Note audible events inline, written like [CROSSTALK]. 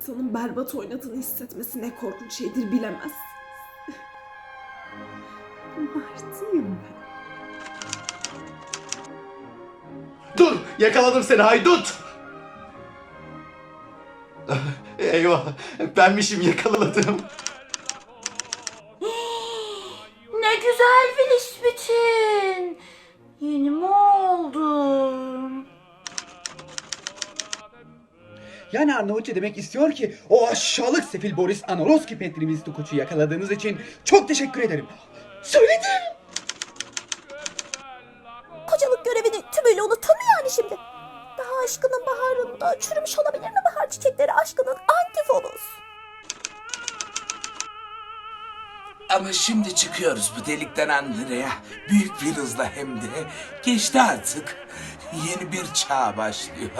İnsanın berbat oynadığını hissetmesi ne korkunç şeydir bilemez. Martıyım ben. Dur! Yakaladım seni haydut! Eyvah! Benmişim yakaladım. [GASPS] Ne güzel bir isbitin. Yeni Yani Arnavutça demek istiyor ki o aşağılık sefil Boris Anoroski Petrivizli koçu yakaladığınız için çok teşekkür ederim. Söyledim. Kocalık görevini tümüyle unuttun mu yani şimdi? Daha aşkının baharında çürümüş olabilir mi bahar çiçekleri aşkının antifonus? Ama şimdi çıkıyoruz bu delikten Andrea. Büyük bir hızla hem de. Geçti artık. Yeni bir çağ başlıyor.